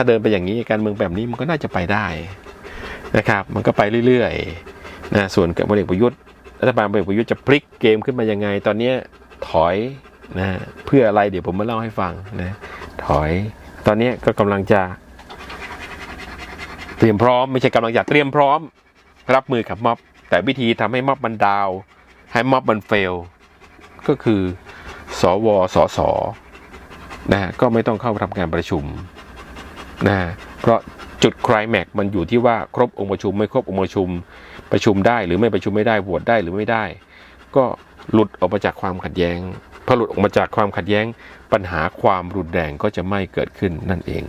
ถ้าเดินไปอย่างนี้การเมืองแบบนี้มันก็น่าจะไปได้นะครับ มันก็ไปเรื่อยๆนะส่วนกับพลเอกประยุทธ์รัฐบาลพลเอกประยุทธ์จะพลิกเกมขึ้นมายังไง ตอนนี้ถอยนะเพื่ออะไรเดี๋ยวผมมาเล่าให้ฟังนะถอย ตอนนี้ก็กำลังจะ เตรียมพร้อมไม่ใช่กำลังจะเตรียมพร้อม รับมือกับม็อบ แต่วิธีทำให้ม็อบมันดาว ให้ม็อบมันเฟล ก็คือสวสสนะฮะก็ไม่ต้องเข้าทำการประชุม นะเพราะจุดคลแม็กซ์มันอยู่ที่ว่าครบองค์ประชุมไม่ครบองค์ประชุมประชุมได้ หรือไม่ประชุมไม่ได้โหวตได้หรือไม่ได้ ก็หลุดออกมาจากความขัดแย้งพอหลุดออกมาจากความขัดแย้งปัญหาความรุนแรงก็จะไม่เกิดขึ้นนั่นเอง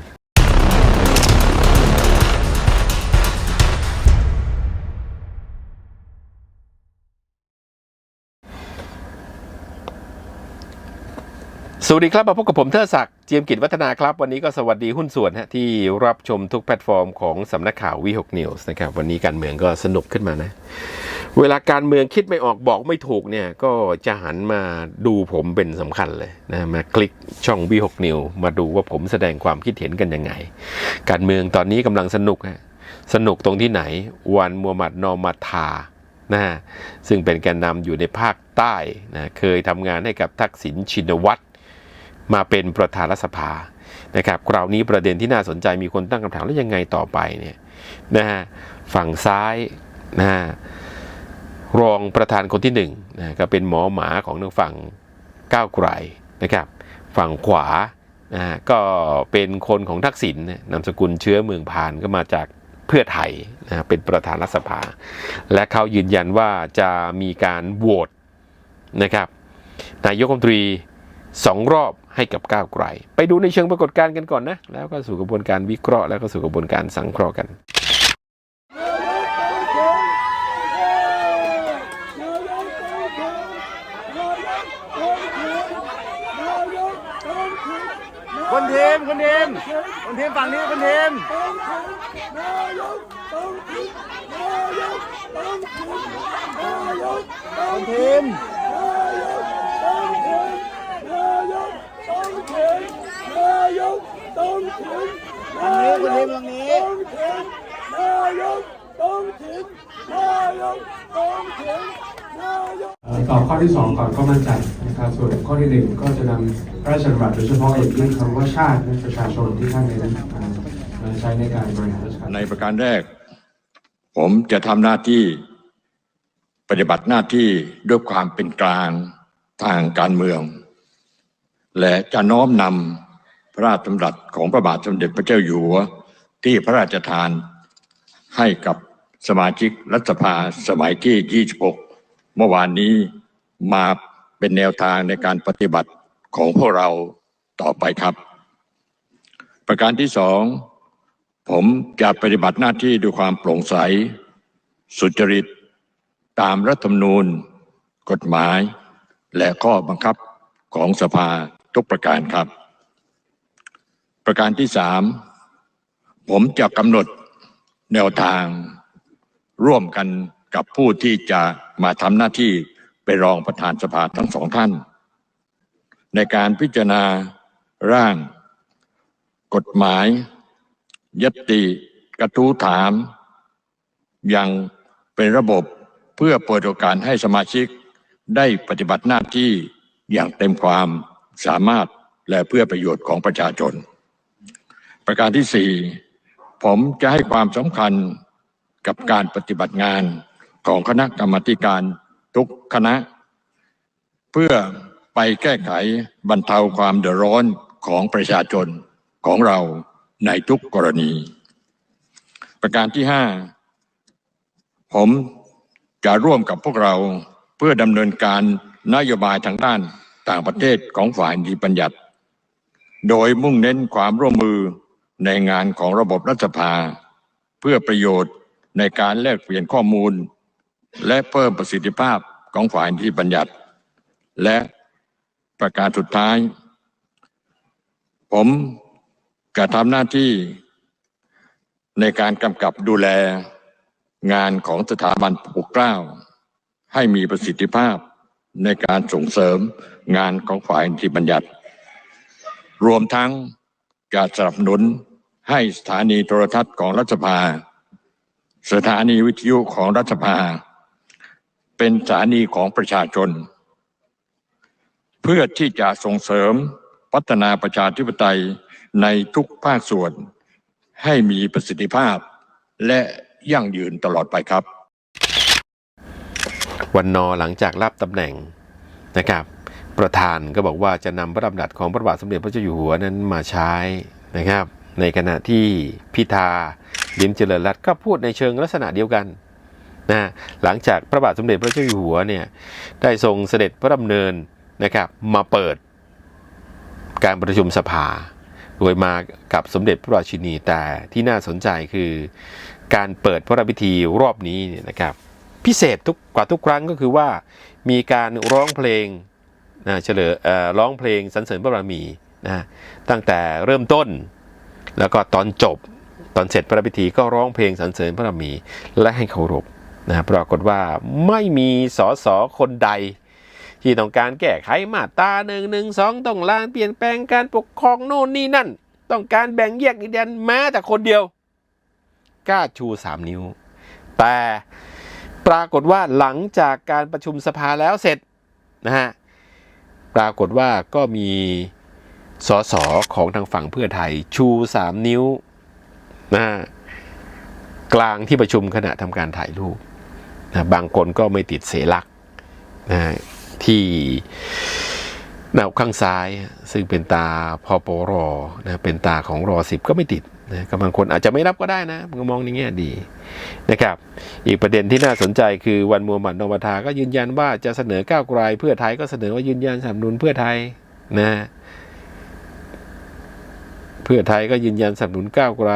สวัสดีครับมาพบกับผมเทอศักดิ์เจียมกิจวัฒนาครับ วันนี้ก็สวัสดีหุ้นส่วนฮะที่รับชมทุกแพลตฟอร์มของสำนักข่าววีหกนิวส์นะครับวันนี้การเมืองก็สนุกขึ้นมานะ เวลาการเมืองคิดไม่ออกบอกไม่ถูกเนี่ยก็จะหันมาดูผมเป็นสำคัญเลยนะมาคลิกช่องวีหกนิวมาดูว่าผมแสดงความคิดเห็นกันยังไง การเมืองตอนนี้กำลังสนุกฮะสนุกตรงที่ไหน วันมูฮัมหมัดนอมาทานะฮะซึ่งเป็นแกนนำอยู่ในภาคใต้นะเคยทำงานให้กับทักษิณชินวัตร มาเป็นประธานรัฐสภานะครับคราวนี้ประเด็นที่น่าสนใจมีคนตั้งคำถามแล้วยังไงต่อไปเนี่ยนะฮะฝั่งซ้ายนะฮะรองประธานคนที่หนึ่งนะก็เป็นหมอหมาของทางฝั่งก้าวไกลนะครับ ฝั่งขวานะก็เป็นคนของทักษิณนนามสกุลเชื้อเมืองพานก็มาจากเพื่อไทยนะเป็นประธานรัฐสภา และเขายืนยันว่าจะมีการโหวตนะครับนายกรัฐมนตรีสองรอบ ให้กับก้าวไกล ไปดูในเชิงปรากฏการณ์กันก่อนนะ แล้วก็สู่กระบวนการวิเคราะห์แล้วก็สู่กระบวนการสังเคราะห์กันคนทีมคนทีมคนทีมฝั่งนี้คนทีมคนทีม ทางนี้คนทีมทางนี้เอ่อตอบข้อที่ 2 ก่อนก็มั่นใจนะครับส่วนข้อที่ 1 ก็จะนำพระราชดำรัสโดยเฉพาะอย่างยิ่งคำว่าชาติและประชาชนที่ท่านได้นำมามาใช้ในการบริหารราชการในประการแรก ผมจะทำหน้าที่ปฏิบัติหน้าที่ด้วยความเป็นกลางทางการเมือง และจะน้อมนำพระราชดำรัสของพระบาทสมเด็จพระเจ้าอยู่หัวที่พระราชทานให้กับสมาชิกรัฐสภาสมัยที่ 26 เมื่อวานนี้มาเป็นแนวทางในการปฏิบัติของพวกเราต่อไปครับ ประการที่สองผมจะปฏิบัติหน้าที่ด้วยความโปร่งใส สุจริต ตามรัฐธรรมนูญ กฎหมาย และข้อบังคับของสภา ทุกประการครับ ประการที่สามผมจะกำหนดแนวทางร่วมกันกับผู้ที่จะมาทำหน้าที่เป็นรองประธานสภาทั้งสองท่าน ในการพิจารณาร่าง กฎหมาย ยตติกระทู้ถามยังเป็นระบบเพื่อเปิดโอกาสให้สมาชิกได้ปฏิบัติหน้าที่อย่างเต็มความ สามารถและเพื่อประโยชน์ของประชาชน ประการที่สี่ผมจะให้ความสำคัญกับการปฏิบัติงานของคณะกรรมการทุกคณะ เพื่อไปแก้ไขบรรเทาความเดือดร้อนของประชาชนของเราในทุกกรณี ประการที่ห้าผมจะร่วมกับพวกเราเพื่อดำเนินการนโยบายทางด้าน ต่างประเทศของฝ่ายนิติบัญญัติ โดยมุ่งเน้นความร่วมมือในงานของระบบรัฐสภา เพื่อประโยชน์ในการแลกเปลี่ยนข้อมูล และเพิ่มประสิทธิภาพของฝ่ายนิติบัญญัติ และประการสุดท้าย ผมจะทำหน้าที่ในการกำกับดูแลงานของสถาบันปกเกล้าให้มีประสิทธิภาพในการส่งเสริม งานของฝ่ายนิติบัญญัติ รวมทั้งการสนับสนุนให้สถานีโทรทัศน์ของรัฐสภา สถานีวิทยุของรัฐสภา เป็นสถานีของประชาชน เพื่อที่จะส่งเสริมพัฒนาประชาธิปไตยในทุกภาคส่วนให้มีประสิทธิภาพ และยั่งยืนตลอดไปครับ วันนอหลังจากรับตำแหน่งนะครับ ประธานก็บอกว่าจะนำพระดำรัสของพระบาทสมเด็จพระเจ้าอยู่หัวนั้นมาใช้นะครับ ในขณะที่พิธาลิมเจริญรัตก็พูดในเชิงลักษณะเดียวกันนะหลังจากพระบาทสมเด็จพระเจ้าอยู่หัวเนี่ยได้ทรงเสด็จพระดำเนินนะครับมาเปิดการประชุมสภา โดยมากับสมเด็จพระราชินีแต่ที่น่าสนใจคือการเปิดพระราชพิธีรอบนี้เนี่ยนะครับ พิเศษทุกกว่าทุกครั้งก็คือว่ามีการร้องเพลง นะเฉลยร้องเพลงสรรเสริญพระบารมีนะตั้งแต่เริ่มต้น แล้วก็ตอนจบตอนเสร็จพระพิธีก็ร้องเพลงสรรเสริญพระบารมีและให้เคารพนะปรากฏว่าไม่มีสอสอคนใด ที่ต้องการแก้ไขมาตราหนึ่งหนึ่งสองต้องลานเปลี่ยนแปลงการปกครองโน่นนี่นั่น ต้องการแบ่งแยกดินแดนแม้แต่คนเดียวกล้าชูสามนิ้ว แต่ปรากฏว่าหลังจากการประชุมสภาแล้วเสร็จนะฮะ ปรากฏว่าก็มีสสของทางฝั่งเพื่อไทย ชูสามนิ้วนะกลางที่ประชุมขณะทำการถ่ายรูปนะบางคนก็ไม่ติดเสลักนะฮะที่แนวข้างซ้าย ซึ่งเป็นตาพอปรนะเป็นตาของรอสิบก็ไม่ติดนะก็บางคนอาจจะไม่รับก็ได้นะมันก็มองในแง่ดีนะครับ อีกประเด็นที่น่าสนใจคือวันมูฮัมหมัดนอมทาก็ยืนยันว่าจะเสนอก้าวไกลเพื่อไทยก็เสนอว่ายืนยันสนับสนุนเพื่อไทยนะเพื่อไทยก็ยืนยันสนับสนุนก้าวไกล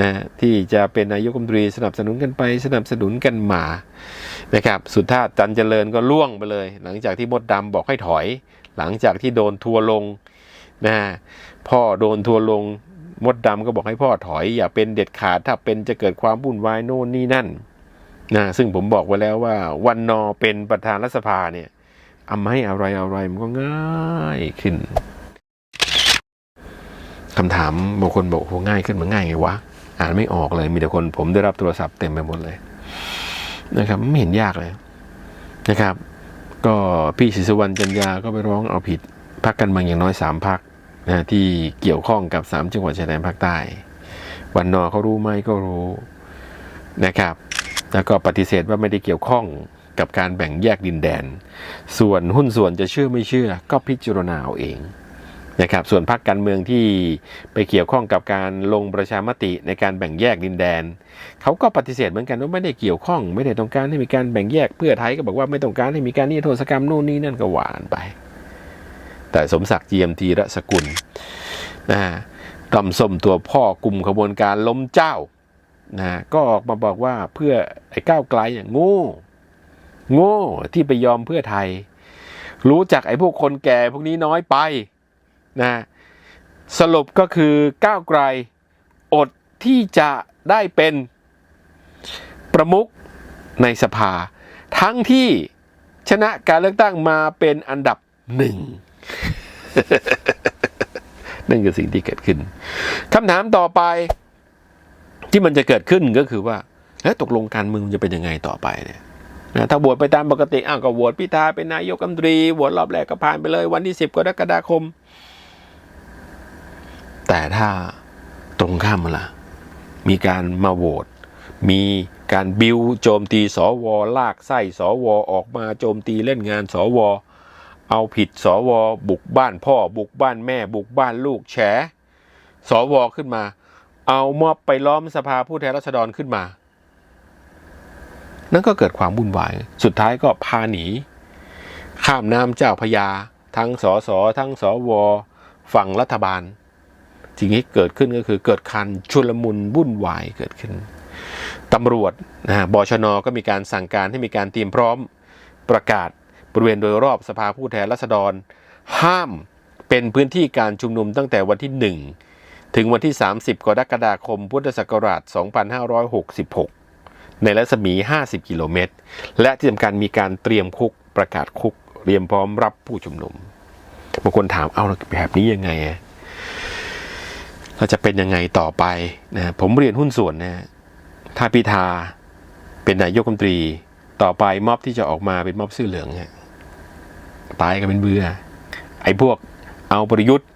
นะที่จะเป็นนายกรัฐมนตรีสนับสนุนกันไปสนับสนุนกันมานะครับ สุดท้ายจันเจริญก็ล่วงไปเลย หลังจากที่มดดำบอกให้ถอย หลังจากที่โดนทัวลงนะพ่อโดนทัวลงมดดำก็บอกให้พ่อถอย อย่าเป็นเด็ดขาดถ้าเป็นจะเกิดความวุ่นวายโน่นนี่นั่นนะซึ่งผมบอกไว้แล้วว่า วันนอเป็นประธานรัฐสภาเนี่ยทำให้อะไรอะไรมันก็ง่ายขึ้นคำถามบางคนบอกโหง่ายขึ้นมันง่ายไงวะอ่านไม่ออกเลย มีแต่คนผมได้รับโทรศัพท์เต็มไปหมดเลย นะครับ ไม่เห็นยากเลยนะครับ ก็พี่ศิสุวรรณจันยาก็ไปร้องเอาผิดพักกันเมืองอย่างน้อยสามพักนะที่เกี่ยวข้องกับสามจังหวัดชายแดนภาคใต้ วันนอเขารู้ไหมก็รู้นะครับ แล้วก็ปฏิเสธว่าไม่ได้เกี่ยวข้องกับการแบ่งแยกดินแดน ส่วนหุ้นส่วนจะเชื่อไม่เชื่อ ก็พิจารณาเอาเอง นะครับส่วนพรรคการเมืองที่ไปเกี่ยวข้องกับการลงประชามติในการแบ่งแยกดินแดน เขาก็ปฏิเสธเหมือนกันว่าไม่ได้เกี่ยวข้อง ไม่ได้ต้องการให้มีการแบ่งแยกเพื่อไทยก็บอกว่าไม่ต้องการให้มีการนิรโทษกรรมนู่นนี่นั่นก็หวานไป แต่สมศักดิ์เจียมทีระสกุลนะฮะดอมส้มตัวพ่อกลุ่มขบวนการล้มเจ้านะฮะก็ออกมาบอกว่าเพื่อไอ้ก้าวไกลเนี่ยโง่โง่ที่ไปยอมเพื่อไทย รู้จักไอ้พวกคนแก่พวกนี้น้อยไป นะสรุปก็คือก้าวไกลอดที่จะได้เป็นประมุขในสภา ทั้งที่ชนะการเลือกตั้งมาเป็นอันดับหนึ่งนั่นคือสิ่งที่เกิดขึ้นคำถามต่อไปที่มันจะเกิดขึ้นก็คือว่า แล้วตกลงการเมืองมันจะเป็นยังไงต่อไปเนี่ยนะถ้าโหวตไปตามปกติอ้าวก็โหวตพิธาเป็นนายกรัฐมนตรีโหวตรอบแรกก็ผ่านไปเลย วันที่สิบกรกฎาคม แต่ถ้าตรงข้ามมาล่ะ มีการมาโหวตมีการบิวโจมตีสวลากไส้สวออกมาโจมตีเล่นงานสวเอาผิดสวบุกบ้านพ่อ บุกบ้านแม่ บุกบ้านลูกแฉสวขึ้นมา เอามอบไปล้อมสภาผู้แทนราษฎรขึ้นมา นั่นก็เกิดความวุ่นวาย สุดท้ายก็พาหนี ข้ามน้ำเจ้าพยา ทั้งสสทั้งสวฝั่งรัฐบาล สิ่งที่เกิดขึ้นก็คือเกิดการชุลมุนวุ่นวายเกิดขึ้นตำรวจนะฮะบชนก็มีการสั่งการให้มีการเตรียมพร้อมประกาศบริเวณโดยรอบสภาผู้แทนราษฎร ห้ามเป็นพื้นที่การชุมนุมตั้งแต่วันที่ 1 ถึงวันที่ 30 กรกฎาคม พุทธศักราช 2566 ในรัศมี 50 กิโลเมตร และที่สำคัญมีการเตรียมคุกประกาศคุกเตรียมพร้อมรับผู้ชุมนุมบางคนถามเอาแล้วแบบนี้ยังไงอะ เราจะเป็นยังไงต่อไปนะผมเรียนหุ้นส่วนนะถ้าพิธาเป็นนายกรัฐมนตรี ต่อไปม็อบที่จะออกมาเป็นม็อบเสื้อเหลืองฮะตายกันเป็นเบื่อไอ้พวกเอาประยุทธ์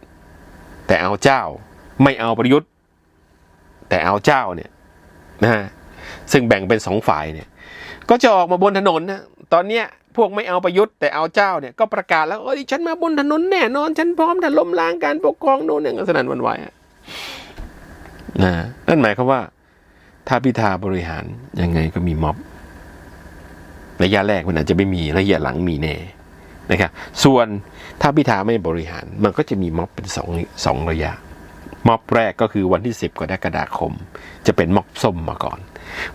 แต่เอาเจ้า ไม่เอาประยุทธ์ แต่เอาเจ้าเนี่ยนะฮะซึ่งแบ่งเป็นสองฝ่ายเนี่ยก็จะออกมาบนถนนนะตอนเนี้ยพวกไม่เอาประยุทธ์แต่เอาเจ้าเนี่ยก็ประกาศแล้วเอ้ยฉันมาบนถนนแน่นอน ฉันพร้อมถล่มล้างการปกครองโน่นเนี่ยสนั่นวันไหวอะ นะนั่นหมายความว่า ถ้าพิธาบริหารยังไงก็มีม็อบระยะแรกมันอาจจะไม่มีระยะหลังมีแน่นะครับส่วนถ้าพิธาไม่บริหารมันก็จะมีม็อบเป็นสองสองระยะ ม็อบแรกก็คือวันที่ 10กรกฎาคม จะเป็นม็อบส้มมาก่อน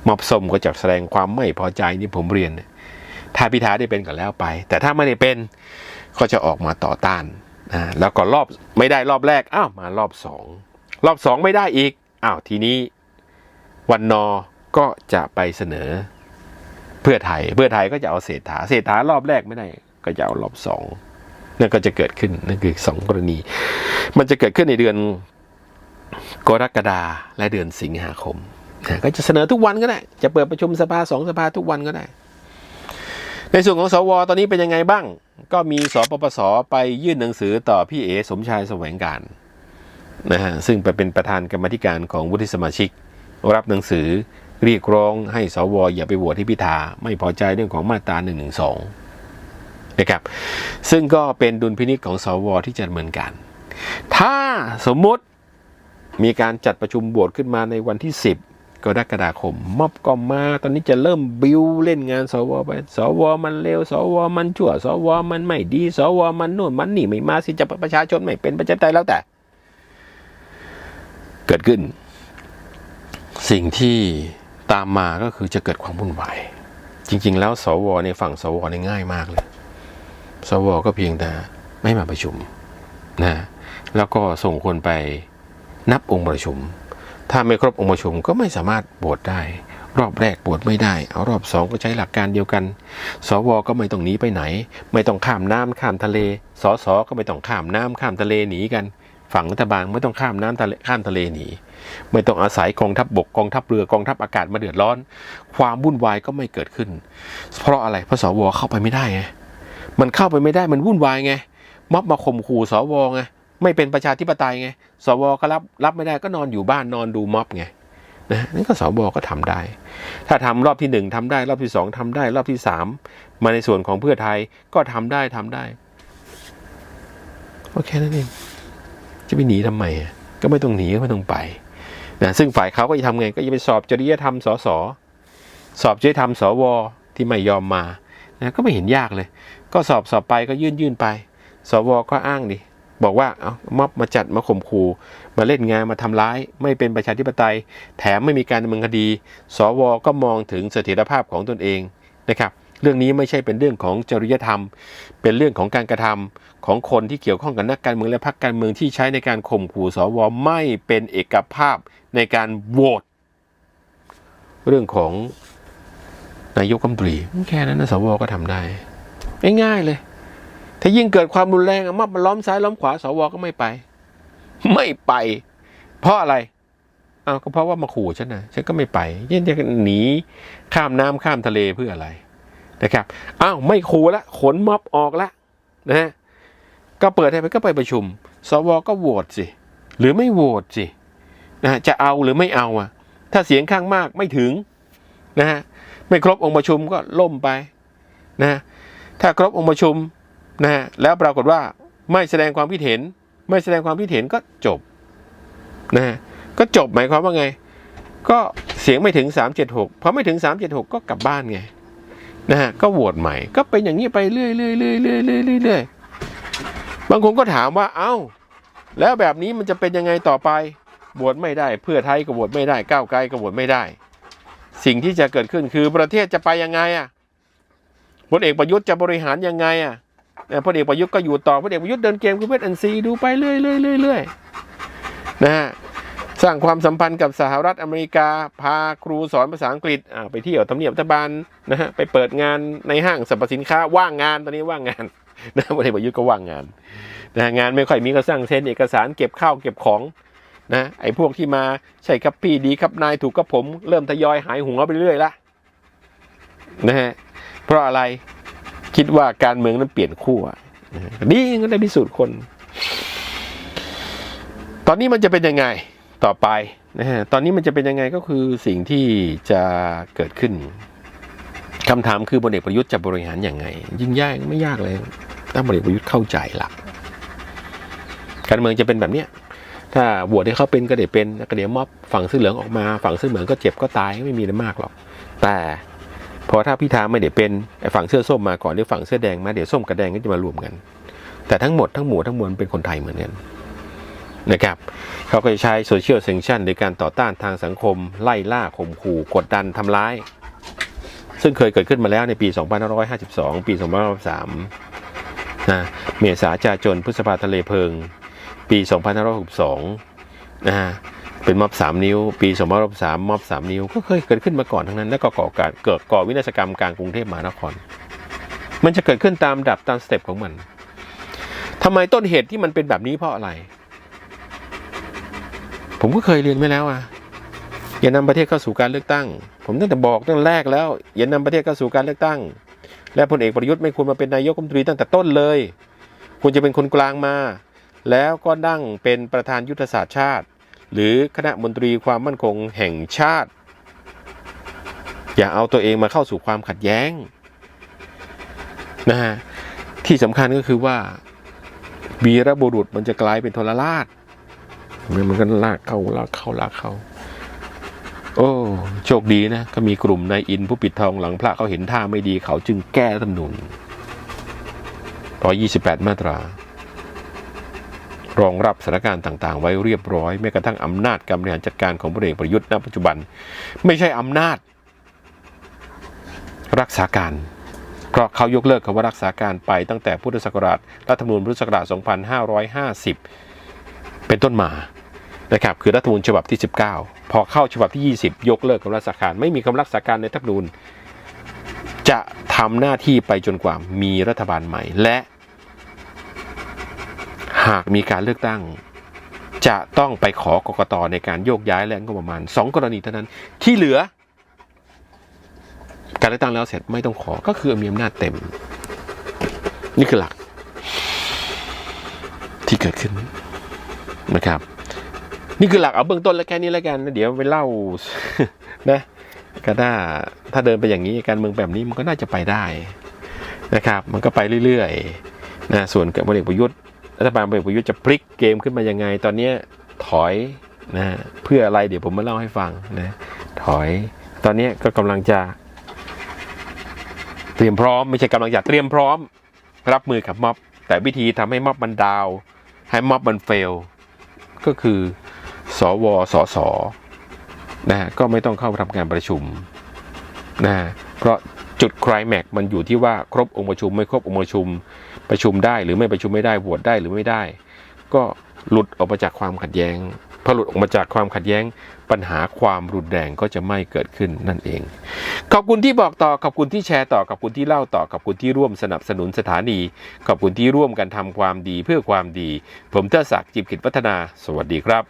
ม็อบส้มก็จะแสดงความไม่พอใจนี่ผมเรียน ถ้าพิธาได้เป็นก็แล้วไป แต่ถ้าไม่ได้เป็นก็จะออกมาต่อต้านนะแล้วก็รอบไม่ได้รอบแรกอ้าวมารอบสอง รอบสองไม่ได้อีกอ้าวทีนี้วันนอก็จะไปเสนอ เพื่อไทยเพื่อไทยก็จะเอาเศรษฐาเศรษฐารอบแรกไม่ได้ ก็จะเอารอบสองนั่นก็จะเกิดขึ้นนั่นคือสองกรณี มันจะเกิดขึ้นในเดือนกรกฎาและเดือนสิงหาคมก็จะเสนอทุกวันก็ได้ จะเปิดประชุมสภาสองสภาทุกวันก็ได้ ในส่วนของสวตอนนี้เป็นยังไงบ้าง ก็มีสปปสไปยื่นหนังสือต่อพี่เอสมชายแสวงการ นะฮะซึ่งไปเป็นประธานกรรมธิการของวุฒิสมาชิก รับหนังสือเรียกร้องให้สวอย่าไปโหวตให้พิธาไม่พอใจเรื่องของมาตรา1นึนะครับซึ่งก็เป็นดุลพินิจของสวที่จะดำเนินการ ถ้าสมมุติมีการจัดประชุมโหวตขึ้นมาในวันที่ 10กรกฎาคมม็อบก็มาตอนนี้จะเริ่มบิวเล่นงานสวไปสวมันเลวสวมันชั่ว สวมันไม่ดี สวมันนู่นมันนี่ไม่มาสิจะประชาชนไม่เป็นประชาธิปไตยแล้วแต่ เกิดขึ้น สิ่งที่ตามมาก็คือจะเกิดความวุ่นวายจริง ๆ แล้วสวในฝั่งสวเนี่ยง่ายมากเลย สวก็เพียงแต่ไม่มาประชุมนะแล้วก็ส่งคนไปนับองค์ประชุม ถ้าไม่ครบองค์ประชุมก็ไม่สามารถโหวตได้ รอบแรกโหวตไม่ได้เอารอบสองก็ใช้หลักการเดียวกัน สวก็ไม่ต้องหนีไปไหน ไม่ต้องข้ามน้ำข้ามทะเล สสก็ไม่ต้องข้ามน้ำข้ามทะเลหนีกัน ฝั่งรัฐบาลไม่ต้องข้ามน้ำทะเลข้ามทะเลหนีไม่ต้องอาศัยกองทัพบบกกองทัพเรือกองทัพอากาศมาเดือดร้อน ความวุ่นวายก็ไม่เกิดขึ้น เพราะอะไรเพราะสวเข้าไปไม่ได้ไงมันเข้าไปไม่ได้มันวุ่นวายไงม็อบมาข่มขู่สวไงไม่เป็นประชาธิปไตยไง สวก็รับรับไม่ได้ก็นอนอยู่บ้านนอนดูม็อบไงนะนั่นก็สวก็ทำได้ ถ้าทำรอบที่หนึ่งทำได้ รอบที่สองทำได้รอบที่สามมาในส่วนของเพื่อไทยก็ทำได้ทำได้ โอเคนั่นเอง จะไปหนีทำไมอะก็ไม่ต้องหนีก็ไม่ต้องไปนะซึ่งฝ่ายเขาก็จะทำไง ก็จะไปสอบจริยธรรมสสสอบจริยธรรมสวที่ไม่ยอมมานะก็ไม่เห็นยากเลย ก็สอบสอบไปก็ยื่นยื่นไป สวก็อ้างดิบอกว่าเอาม็อบมาจัดมาข่มขู่มาเล่นงานมาทำร้าย ไม่เป็นประชาธิปไตย แถมไม่มีการดำเนินคดี สวก็มองถึงเสถียรภาพของตนเองนะครับ เรื่องนี้ไม่ใช่เป็นเรื่องของจริยธรรม เป็นเรื่องของการกระทำของคนที่เกี่ยวข้องกับนักการเมืองและพรรคการเมืองที่ใช้ในการข่มขู่สวไม่เป็นเอกภาพในการโหวตเรื่องของนายกรัฐมนตรีแค่นั้นนะสวก็ทำได้ง่ายๆเลย ถ้ายิ่งเกิดความรุนแรงมับล้อมซ้ายล้อมขวาสวก็ไม่ไป ไม่ไป เพราะอะไรเอาก็เพราะว่ามาขู่ฉันนะฉันก็ไม่ไปยันจะหนีข้ามน้ำข้ามทะเลเพื่ออะไร นะครับอ้าวไม่ขู่ละขนม็อบออกละนะฮะก็เปิดให้ไปก็ไปประชุม สวก็โหวตสิหรือไม่โหวตสินะฮะจะเอาหรือไม่เอาอะ ถ้าเสียงข้างมากไม่ถึงนะฮะไม่ครบองค์ประชุมก็ล่มไปนะฮะถ้าครบองค์ประชุมนะฮะแล้วปรากฏว่าไม่แสดงความคิดเห็น ไม่แสดงความคิดเห็นก็จบนะฮะก็จบหมายความว่าไง ก็เสียงไม่ถึง 376พอไม่ถึง 376 ก็กลับบ้านไง นะฮะก็โหวตใหม่ก็เป็นอย่างนี้ไปเรื่อยๆเรื่อยๆเรื่อยๆเรื่อยๆเรื่อยบางคนก็ถามว่าเอ้า แล้วแบบนี้มันจะเป็นยังไงต่อไปโหวตไม่ได้ เพื่อไทยก็โหวตไม่ได้ก้าวไกลก็โหวตไม่ได้ สิ่งที่จะเกิดขึ้นคือประเทศจะไปยังไงอะพลเอกประยุทธ์จะบริหารยังไงอะนะพลเอกประยุทธ์ก็อยู่ต่อพลเอกประยุทธ์เดินเกมคือเวทอันซีดูไปเรื่อยเรื่อยเรื่อยเรื่อยนะฮะ สร้างความสัมพันธ์กับสหรัฐอเมริกา พาครูสอนภาษาอังกฤษไปเที่ยวทำเนียบรัฐบาลนะฮะไปเปิดงานในห้างสรรพสินค้าว่างงานตอนนี้ว่างงานนะพลเอกประยุทธ์ก็ว่างงานนะงานไม่ค่อยมีก็สร้างเซ็นเอกสารเก็บข้าวเก็บของนะไอ้พวกที่มาใช่ครับพี่ดีครับนายถูกกับผม เริ่มทยอยหายหัวไปเรื่อยละนะฮะเพราะอะไรคิดว่าการเมืองนั้นเปลี่ยนขั้วนะดีก็ได้พิสูจน์คน ตอนนี้มันจะเป็นยังไง ต่อไปนะฮะตอนนี้มันจะเป็นยังไงก็คือสิ่งที่จะเกิดขึ้นคำถามคือพลเอกประยุทธ์จะบริหารอย่างไง ยิ่งยากไม่ยากเลยถ้าพลเอกประยุทธ์เข้าใจหลัก การเมืองจะเป็นแบบเนี้ยถ้าบวชให้เขาเป็นก็เดี๋ยวเป็นก็เดี๋ยวม็อบฝั่งเสื้อเหลืองออกมา ฝั่งเสื้อเหลืองก็เจ็บก็ตายไม่มีอะไรมากหรอก แต่พอถ้าพิธาไม่เดี๋ยวเป็นฝั่งเสื้อส้มมาก่อนเดี๋ยวฝั่งเสื้อแดงมาเดี๋ยวส้มกับแดงก็จะมารวมกัน แต่ทั้งหมดทั้งหมวดทั้งมวลเป็นคนไทยเหมือนกัน นะครับเขาก็ใช้โซเชียลเซนชันในการต่อต้านทางสังคม ไล่ล่าข่มขู่กดดันทำร้าย ซึ่งเคยเกิดขึ้นมาแล้วในปี 2552 ปี 2563นะเมษาจาจนพฤษภาทะเลเพลิง ปี 2562นะฮะเป็นม็อบ3นิ้ว ปี2563ม็อบ3นิ้ว ก็เคยเกิดขึ้นมาก่อนทั้งนั้น แล้วก็ก่อการเกิดก่อวินาศกรรมกลางกรุงเทพมหานคร มันจะเกิดขึ้นตามดับตามสเต็ปของมันทำไมต้นเหตุที่มันเป็นแบบนี้เพราะอะไร ผมก็เคยเรียนไว้แล้วอะอย่านำประเทศเข้าสู่การเลือกตั้ง ผมตั้งแต่บอกตั้งแต่แรกแล้ว อย่านำประเทศเข้าสู่การเลือกตั้ง และพลเอกประยุทธ์ไม่ควรมาเป็นนายกรัฐมนตรีตั้งแต่ต้นเลยควรจะเป็นคนกลางมา แล้วก็นั่งเป็นประธานยุทธศาสตร์ชาติ หรือคณะมนตรีความมั่นคงแห่งชาติ อย่าเอาตัวเองมาเข้าสู่ความขัดแย้งนะฮะที่สำคัญก็คือว่าวีรบุรุษมันจะกลายเป็นทรราช มันก็ลากเข้าลากเข้าลากเข้า โอ้ โชคดีนะ ก็มีกลุ่มนายอินผู้ปิดทองหลังพระเขาเห็นท่าไม่ดีเขาจึงแก้รัฐมนูญร้อยยี่สิบแปดมาตรารองรับสถานการณ์ต่าง ๆ ไว้เรียบร้อยแม้กระทั่งอำนาจการบริหารจัดการของพลเอกประยุทธ์ณปัจจุบัน ไม่ใช่อำนาจ รักษาการ เพราะเขายกเลิกคำว่ารักษาการไปตั้งแต่พุทธศักราชรัฐธรรมนูญพุทธศักราช 2550 เป็นต้นมานะครับคือรัฐมนูญฉบับที่ 19 พอเข้าฉบับที่ 20 ยกเลิกคำรักษาการไม่มีคำรักษาการในรัฐมนูญจะทำหน้าที่ไปจนกว่ามีรัฐบาลใหม่ และ หากมีการเลือกตั้ง จะต้องไปขอกกตในการโยกย้ายและงบประมาณสองกรณีเท่านั้น ที่เหลือ การเลือกตั้งแล้วเสร็จไม่ต้องขอก็คือมีอำนาจเต็ม นี่คือหลัก ที่เกิดขึ้น นะครับ นี่คือหลักเอาเบื้องต้นแล้วแค่นี้แล้วกันเดี๋ยวไปเล่านะก็ถ้าถ้าเดินไปอย่างนี้การเมืองแบบนี้มันก็น่าจะไปได้นะครับ มันก็ไปเรื่อยๆนะส่วนกับพลเอกประยุทธ์รัฐบาลพลเอกประยุทธ์จะพลิกเกมขึ้นมายังไง ตอนนี้ถอยนะเพื่ออะไรเดี๋ยวผมมาเล่าให้ฟังนะถอย ตอนนี้ก็กำลังจะ เตรียมพร้อมไม่ใช่กำลังจะเตรียมพร้อม รับมือกับม็อบ แต่วิธีทำให้ม็อบมันดาว ให้ม็อบมันเฟล ก็คือ สวสสนะฮะก็ไม่ต้องเข้าทำการประชุมนะฮะเพราะจุดคลแม็กซ์มันอยู่ที่ว่าครบองค์ประชุมไม่ครบองค์ประชุมประชุมได้หรือไม่ประชุมไม่ได้โหวตได้หรือไม่ได้ ก็หลุดออกมาจากความขัดแย้ง พอหลุดออกมาจากความขัดแย้งปัญหาความรุนแรงก็จะไม่เกิดขึ้นนั่นเอง ขอบคุณที่บอกต่อขอบคุณที่แชร์ต่อขอบคุณที่เล่าต่อขอบคุณที่ร่วมสนับสนุนสถานี ขอบคุณที่ร่วมกันทำความดีเพื่อความดี ผมเทอศักดิ์จิบกิจวัฒนา สวัสดีครับ